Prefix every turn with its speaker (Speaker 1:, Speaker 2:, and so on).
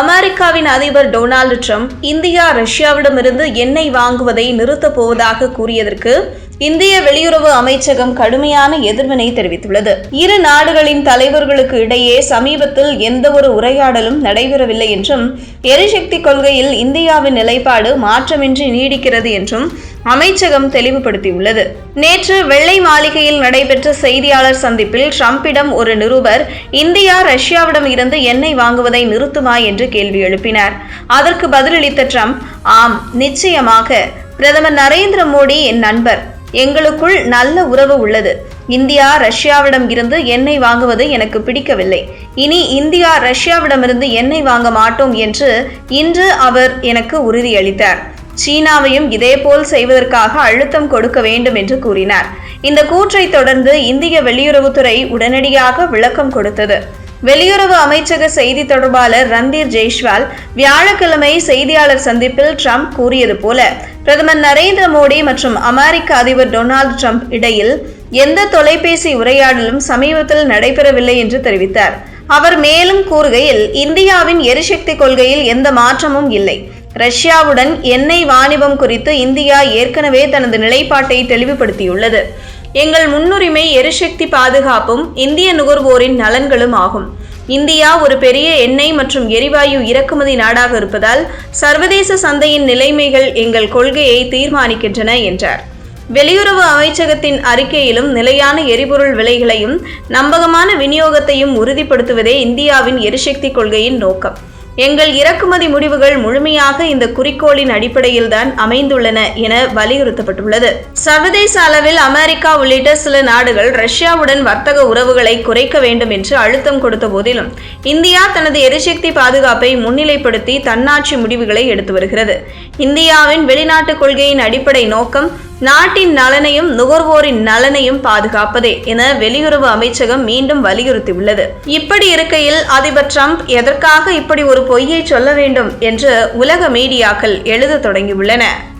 Speaker 1: அமெரிக்காவின் அதிபர் Donald Trump India ரஷ்யாவிடமிருந்து எண்ணெய் வாங்குவதை நிறுத்தப் போவதாக கூறியதற்கு இந்திய வெளியுறவு அமைச்சகம் கடுமையான எதிர்வினை தெரிவித்துள்ளது இரு நாடுகளின் தலைவர்களுக்கு இடையே சமீபத்தில் எந்தவொரு உரையாடலும் நடைபெறவில்லை என்றும் எரிசக்தி கொள்கையில் இந்தியாவின் நிலைப்பாடு மாற்றமின்றி நீடிக்கிறது என்றும் அமைச்சகம் தெளிவுபடுத்தியுள்ளது நேற்று வெள்ளை மாளிகையில் நடைபெற்ற செய்தியாளர் சந்திப்பில் ட்ரம்பிடம் ஒரு நிருபர் இந்தியா ரஷ்யாவிடம் இருந்து எண்ணெய் வாங்குவதை நிறுத்துமா என்று கேள்வி எழுப்பினார் அதற்கு பதிலளித்த ட்ரம்ப் ஆம் நிச்சயமாக பிரதமர் நரேந்திர மோடி என் நண்பர் எங்களுக்குள் நல்ல உறவு உள்ளது இந்தியா ரஷ்யாவிடம் இருந்து எண்ணெய் வாங்குவது எனக்கு பிடிக்கவில்லை இனி இந்தியா ரஷ்யாவிடமிருந்து எண்ணெய் வாங்க மாட்டோம் என்று இன்று அவர் எனக்கு உறுதியளித்தார் சீனாவையும் இதேபோல் செய்வதற்காக அழுத்தம் கொடுக்க வேண்டும் என்று கூறினார் இந்த கூற்றை தொடர்ந்து இந்திய வெளியுறவுத்துறை உடனடியாக விளக்கம் கொடுத்தது வெளியுறவு அமைச்சக செய்தி தொடர்பாளர் ரந்தீர் ஜெய்ஷ்வால் வியாழக்கிழமை செய்தியாளர் சந்திப்பில் ட்ரம்ப் கூறியது போல பிரதமர் நரேந்திர மோடி மற்றும் அமெரிக்க அதிபர் டொனால்டு ட்ரம்ப் இடையில் எந்த தொலைபேசி உரையாடலும் சமீபத்தில் நடைபெறவில்லை என்று தெரிவித்தார் அவர் மேலும் கூறுகையில் இந்தியாவின் எரிசக்தி கொள்கையில் எந்த மாற்றமும் இல்லை ரஷ்யாவுடன் எண்ணெய் வாணிபம் குறித்து இந்தியா ஏற்கனவே தனது நிலைப்பாட்டை தெளிவுபடுத்தியுள்ளது எங்கள் முன்னுரிமை எரிசக்தி பாதுகாப்பும் இந்திய நுகர்வோரின் நலன்களும் ஆகும் இந்தியா ஒரு பெரிய எண்ணெய் மற்றும் எரிவாயு இறக்குமதி நாடாக இருப்பதால் சர்வதேச சந்தையின் நிலைமைகள் எங்கள் கொள்கையை தீர்மானிக்கின்றன என்றார் வெளியுறவு அமைச்சகத்தின் அறிக்கையிலும் நிலையான எரிபொருள் விலைகளையும் நம்பகமான விநியோகத்தையும் உறுதிப்படுத்துவதே இந்தியாவின் எரிசக்தி கொள்கையின் நோக்கம் எங்கள் இறக்குமதி முடிவுகள் முழுமையாக இந்த குறிக்கோளின் அடிப்படையில் தான் அமைந்துள்ளன என வலியுறுத்தப்பட்டுள்ளது சர்வதேச அளவில் அமெரிக்கா உள்ளிட்ட சில நாடுகள் ரஷ்யாவுடன் வர்த்தக உறவுகளை குறைக்க வேண்டும் என்று அழுத்தம் கொடுத்த போதிலும் இந்தியா தனது எரிசக்தி பாதுகாப்பை முன்னிலைப்படுத்தி தன்னாட்சி முடிவுகளை எடுத்து வருகிறது இந்தியாவின் வெளிநாட்டு கொள்கையின் அடிப்படை நோக்கம் நாட்டின் நலனையும் நுகர்வோரின் நலனையும் பாதுகாப்பதே என வெளியுறவு அமைச்சகம் மீண்டும் வலியுறுத்தியுள்ளது இப்படி இருக்கையில் அதிபர் டிரம்ப் எதற்காக இப்படி ஒரு பொய்யை சொல்ல வேண்டும் என்று உலக மீடியாக்கள் எழுத தொடங்கியுள்ளன